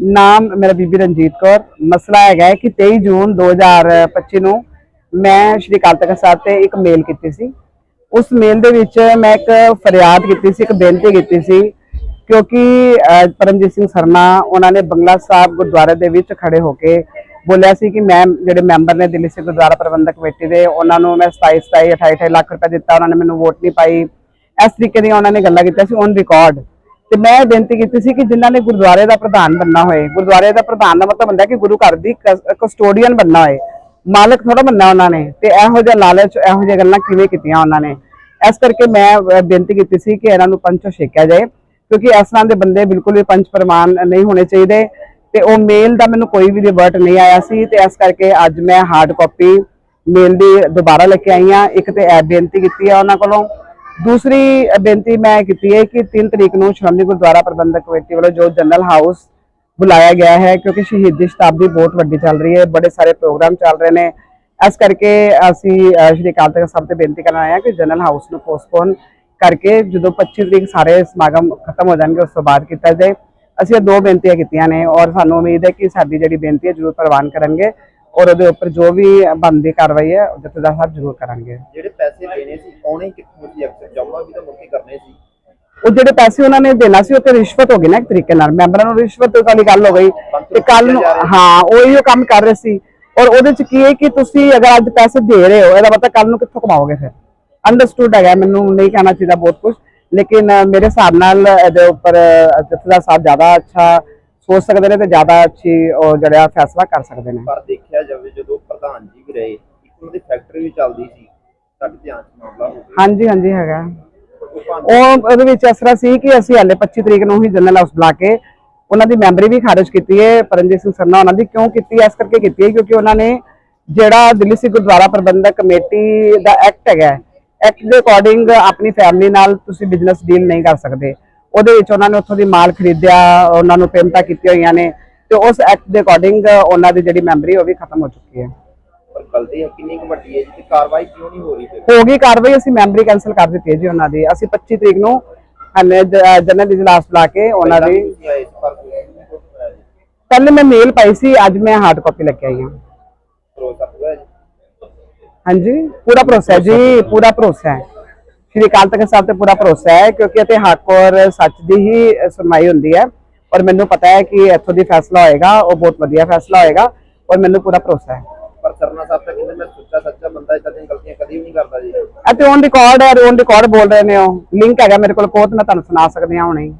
ਨਾਮ ਮੇਰਾ ਬੀਬੀ ਰਣਜੀਤ ਕੌਰ। ਮਸਲਾ ਹੈਗਾ ਹੈ ਕਿ 23 ਜੂਨ 2025 ਨੂੰ ਮੈਂ ਸ਼੍ਰੀ ਅਕਾਲ ਤਖਤ ਸਾਹਿਬ ਤੇ ਇੱਕ ਮੇਲ ਕੀਤੀ ਸੀ। ਉਸ ਮੇਲ ਦੇ ਵਿੱਚ ਮੈਂ ਇੱਕ ਫਰਿਆਦ ਕੀਤੀ ਸੀ, ਇੱਕ ਬੇਨਤੀ ਕੀਤੀ ਸੀ ਕਿਉਂਕਿ ਪਰਮਜੀਤ ਸਿੰਘ ਸਰਨਾ ਉਹਨਾਂ ਨੇ ਬੰਗਲਾ ਸਾਹਿਬ ਗੁਰਦੁਆਰੇ ਦੇ ਵਿੱਚ ਖੜੇ ਹੋ ਕੇ ਬੋਲਿਆ ਸੀ ਕਿ ਮੈਂ ਜਿਹੜੇ ਮੈਂਬਰ ਨੇ ਦਿੱਲੀ ਸਿੱਖ ਗੁਰਦੁਆਰਾ ਪ੍ਰਬੰਧਕ ਕਮੇਟੀ ਦੇ, ਉਹਨਾਂ ਨੂੰ ਮੈਂ 27 27 28 28 ਲੱਖ ਰੁਪਏ ਦਿੱਤਾ, ਉਹਨਾਂ ਨੇ ਮੈਨੂੰ ਵੋਟ ਨਹੀਂ ਪਾਈ। ਇਸ ਤਰੀਕੇ ਦੀਆਂ ਉਹਨਾਂ ਨੇ ਗੱਲਾਂ ਕੀਤੀਆਂ ਸੀ ਔਨ ਰਿਕਾਰਡ ਤੇ ਮੈਂ ਬੇਨਤੀ ਕੀਤੀ ਸੀ ਕਿ ਜਿਨ੍ਹਾਂ ਨੇ ਗੁਰਦੁਆਰੇ ਦਾ ਪ੍ਰਧਾਨ ਬੰਨਾ ਹੋਏ, ਗੁਰਦੁਆਰੇ ਦਾ ਪ੍ਰਧਾਨ ਦਾ ਮਤਲਬ ਹੁੰਦਾ ਕਿ ਗੁਰੂ ਘਰ ਦੀ ਕਸਟੋਡੀਅਨ ਬੰਨਾ ਹੋਏ। ਮਾਲਕ ਥੋੜਾ ਬੰਨਾ ਉਹਨਾਂ ਨੇ ਤੇ ਇਹੋ ਜਿਹਾ ਲਾਲਚ, ਇਹੋ ਜਿਹੀਆਂ ਗੱਲਾਂ ਕਿਵੇਂ ਕੀਤੀਆਂ ਉਹਨਾਂ ਨੇ? ਇਸ ਕਰਕੇ ਮੈਂ ਬੇਨਤੀ ਕੀਤੀ ਸੀ ਕਿ ਇਹਨਾਂ ਨੂੰ ਪੰਚੋ ਛੇਕਿਆ ਜਾਏ, ਕਿਉਂਕਿ ਇਸ ਤਰ੍ਹਾਂ ਦੇ ਬੰਦੇ ਬਿਲਕੁਲ ਵੀ ਪੰਚ ਪ੍ਰਮਾਨ ਨਹੀਂ ਹੋਣੇ ਚਾਹੀਦੇ ਤੇ ਉਹ ਮੇਲ ਦਾ ਮੈਨੂੰ ਕੋਈ ਵੀ ਰਿਵਰਟ ਨਹੀਂ ਆਇਆ ਸੀ ਤੇ ਇਸ ਕਰਕੇ ਅੱਜ ਮੈਂ ਹਾਰਡ ਕਾਪੀ ਮੇਲ ਦੀ ਦੁਬਾਰਾ ਲੈ ਕੇ ਆਈ ਹਾਂ। ਇੱਕ ਤੇ ਐ ਬੇਨਤੀ ਕੀਤੀ ਹੈ ਉਹਨਾਂ ਕੋਲੋਂ ਦੂਸਰੀ ਬੇਨਤੀ ਮੈਂ ਕੀਤੀ ਹੈ ਕਿ 3 ਤਰੀਕ ਨੂੰ ਸ਼੍ਰੋਮਣੀ ਗੁਰਦੁਆਰਾ ਪ੍ਰਬੰਧਕ ਕਮੇਟੀ ਵੱਲੋਂ ਜੋ ਜਨਰਲ ਹਾਊਸ ਬੁਲਾਇਆ ਗਿਆ ਹੈ, ਕਿਉਂਕਿ ਸ਼ਹੀਦੀ ਸ਼ਤਾਬਦੀ ਬਹੁਤ ਵੱਡੀ ਚੱਲ ਰਹੀ ਹੈ, ਬੜੇ ਸਾਰੇ ਪ੍ਰੋਗਰਾਮ ਚੱਲ ਰਹੇ ਨੇ। ਇਸ ਕਰਕੇ ਅਸੀਂ ਸ਼੍ਰੀ ਅਕਾਲ ਤਖਤ ਸਾਹਿਬ ਤੇ ਬੇਨਤੀ ਕਰਨ ਆਏ ਹਾਂ ਕਿ ਜਨਰਲ ਹਾਊਸ ਨੂੰ ਪੋਸਟਪੋਨ ਕਰਕੇ ਜਦੋਂ 25 ਤਰੀਕ ਸਾਰੇ ਸਮਾਗਮ ਖਤਮ ਹੋ ਜਾਣਗੇ, ਉਸ ਤੋਂ ਬਾਅਦ ਕੀਤਾ ਜਾਏ। ਅਸੀਂ ਇਹ ਦੋ ਬੇਨਤੀਆਂ ਕੀਤੀਆਂ ਨੇ ਔਰ ਸਾਨੂੰ ਉਮੀਦ ਹੈ ਕਿ ਸਾਡੀ ਜਿਹੜੀ ਬੇਨਤੀ ਹੈ ਜ਼ਰੂਰ ਪ੍ਰਵਾਨ ਕਰਨਗੇ। ਔਰ ਉਹਦੇ ਉੱਪਰ ਜੋ ਵੀ ਬਣਦੀ ਕਾਰਵਾਈ ਹੈ ਜਥੇਦਾਰ ਸਾਹਿਬ ਜ਼ਰੂਰ ਕਰਨਗੇ ਜਿਹੜੇ ਪੈਸੇ ਦੇਣੇ ਸੀ ਆਉਣੇ ਕਿੱਥੋਂ ਸੀ ਅਕਸਰ ਜਮ੍ਹਾਂ ਵੀ ਤਾਂ ਮੁੱਕੇ ਕਰਨੇ ਸੀ। ਉਹ ਜਿਹੜੇ ਪੈਸੇ ਉਹਨਾਂ ਨੇ ਦੇਣਾ ਸੀ ਉਹ ਤੇ ਰਿਸ਼ਵਤ ਹੋ ਗਈ ਨਾ ਇੱਕ ਤਰੀਕੇ ਨਾਲ। ਮੈਂਬਰਾਂ ਨੂੰ ਰਿਸ਼ਵਤ ਵਾਲੀ ਗੱਲ ਹੋ ਗਈ ਤੇ ਕੱਲ ਨੂੰ ਹਾਂ ਉਹੀ ਉਹ ਕੰਮ ਕਰ ਰਹੇ ਸੀ। ਔਰ ਉਹਦੇ ਚ ਕੀ ਹੈ ਕਿ ਤੁਸੀਂ ਅਗਰ ਅੱਜ ਪੈਸੇ ਦੇ ਰਹੇ ਹੋ ਇਹਦਾ ਮਤਲਬ ਕੱਲ ਨੂੰ ਕਿੱਥੋਂ ਕਮਾਓਗੇ ਫਿਰ? ਅੰਡਰਸਟੂਡ ਹੈਗਾ ਮੈਨੂੰ ਨਹੀਂ ਕਹਿਣਾ ਚਾਹੀਦਾ ਬਹੁਤ ਕੁਝ ਲੇਕਿਨ ਮੇਰੇ ਹਿਸਾਬ ਨਾਲ ਇਹਦੇ ਉੱਪਰ ਜਥੇਦਾਰ ਸਾਹਿਬ ਜ਼ਿਆਦਾ ਅੱਛਾ ਸੋਚ ਸਕਦੇ ਨੇ ਤੇ ਜ਼ਿਆਦਾ ਅੱਛੀ ਉਹ ਜਿਹੜਾ ਫੈਸਲਾ ਕਰ ਸਕਦੇ ਨੇ। ਪਰ ਦੇਖਿਆ ਜਾਵੇ ਜਦੋਂ ਪ੍ਰਧਾਨ ਜੀ ਵੀ ਰਹੇ ਇੱਕ ਉਹਨਾਂ ਦੀ ਫੈਕਟਰੀ ਵੀ ਚੱਲਦੀ ਸੀ ਸਾਡੇ ਧਿਆਨ ਚ ਮਾਮਲਾ ਹੋ ਗਿਆ? ਹਾਂਜੀ ਹਾਂਜੀ ਹੈਗਾ। ਉਹ ਉਹਦੇ ਵਿੱਚ ਇਸ ਤਰ੍ਹਾਂ ਸੀ ਕਿ ਅਸੀਂ ਹਾਲੇ 25 ਤਰੀਕ ਨੂੰ ਹੀ ਜਨਰਲ ਹਾਊਸ ਬੁਲਾ ਕੇ ਉਹਨਾਂ ਦੀ ਮੈਂਬਰੀ ਵੀ ਖਾਰਜ ਕੀਤੀ ਹੈ ਪਰਮਜੀਤ ਸਿੰਘ ਸਰਨਾ ਉਹਨਾਂ ਦੀ ਕਿਉਂ ਕੀਤੀ ਇਸ ਕਰਕੇ ਕੀਤੀ ਹੈ ਕਿਉਂਕਿ ਉਹਨਾਂ ਨੇ ਜਿਹੜਾ ਦਿੱਲੀ ਸਿੱਖ ਗੁਰਦੁਆਰਾ ਪ੍ਰਬੰਧਕ ਕਮੇਟੀ ਦਾ ਐਕਟ ਹੈਗਾ ਐਕਟ ਦੇ ਅਕੋਰਡਿੰਗ ਆਪਣੀ ਫੈਮਿਲੀ ਨਾਲ ਤੁਸੀਂ ਬਿਜ਼ਨਸ ਡੀਲ ਨਹੀਂ ਕਰ ਸਕਦੇ। ਉਹਦੇ ਵਿੱਚ ਉਹਨਾਂ ਨੇ ਉੱਥੋਂ ਦੀ ਮਾਲ ਖਰੀਦਿਆ ਉਹਨਾਂ ਨੂੰ ਪੇਮੈਂਟਾਂ ਕੀਤੀਆਂ ਹੋਈਆਂ ਨੇ ਤੇ ਉਸ ਐਕਟ ਦੇ ਅਕੋਰਡਿੰਗ ਉਹਨਾਂ ਦੀ ਜਿਹੜੀ ਮੈਂਬਰੀ ਉਹ ਵੀ ਖਤਮ ਹੋ ਚੁੱਕੀ ਹੈ। ਪਰ ਗਲਤੀ ਹੈ ਕਿੰਨੀ ਕੁ ਵੱਡੀ ਹੈ ਜੀ? ਕਾਰਵਾਈ ਕਿਉਂ ਨਹੀਂ ਹੋ ਰਹੀ ਫਿਰ? ਹੋ ਗਈ ਕਾਰਵਾਈ ਅਸੀਂ ਮੈਂਬਰੀ ਕੈਨਸਲ ਕਰ ਦਿੱਤੀ ਹੈ ਜੀ ਉਹਨਾਂ ਦੀ। ਅਸੀਂ 25 ਤਰੀਕ ਨੂੰ ਜਨਰਲ ਇਜਲਾਸ ਬੁਲਾ ਕੇ ਉਹਨਾਂ ਦੀ ਪਹਿਲੇ ਮੈਂ ਮੇਲ ਪਾਈ ਸੀ ਅੱਜ ਮੈਂ ਹਾਰਡ ਕਾਪੀ ਲੈ ਕੇ ਆਈ ਹਾਂ। ਹਾਂਜੀ ਪੂਰਾ ਭਰੋਸਾ ਹੈ ਜੀ ਪੂਰਾ ਭਰੋਸਾ ਹੈ। ਸ਼੍ਰੀ ਅਕਾਲ ਤਖਤ ਸਾਹਿਬ ਤੇ ਪੂਰਾ ਭਰੋਸਾ ਹੈ ਕਿਉਂਕਿ ਇੱਥੇ ਹੱਕ ਔਰ ਸੱਚ ਦੀ ਹੀ ਸੁਣਵਾਈ ਹੁੰਦੀ ਹੈ। ਔਰ ਮੈਨੂੰ ਪਤਾ ਹੈ ਕਿ ਇੱਥੋਂ ਦੀ ਫੈਸਲਾ ਹੋਏਗਾ ਉਹ ਬਹੁਤ ਵਧੀਆ ਫੈਸਲਾ ਹੋਏਗਾ ਔਰ ਮੈਨੂੰ ਪੂਰਾ ਭਰੋਸਾ ਹੈ। ਪਰ ਸਰਨਾ ਸਾਹਿਬ ਤਾਂ ਕਹਿੰਦੇ ਮੈਂ ਸੱਚਾ ਸੱਚਾ ਬੰਦਾ ਇਦਾਂ ਦੀਆਂ ਗਲਤੀਆਂ ਕਦੀ ਵੀ ਨਹੀਂ ਕਰਦਾ ਜੀ। ਅਤੇ ਔਨ ਰਿਕਾਰਡ ਹੈ ਔਨ ਰਿਕਾਰਡ ਬੋਲ ਰਹੇ ਨੇ ਉਹ। ਲਿੰਕ ਹੈਗਾ ਮੇਰੇ ਕੋਲ ਕੋਤ ਮੈਂ ਤੁਹਾਨੂੰ ਸੁਣਾ ਸਕਦੀ ਹਾਂ ਹੁਣੇ।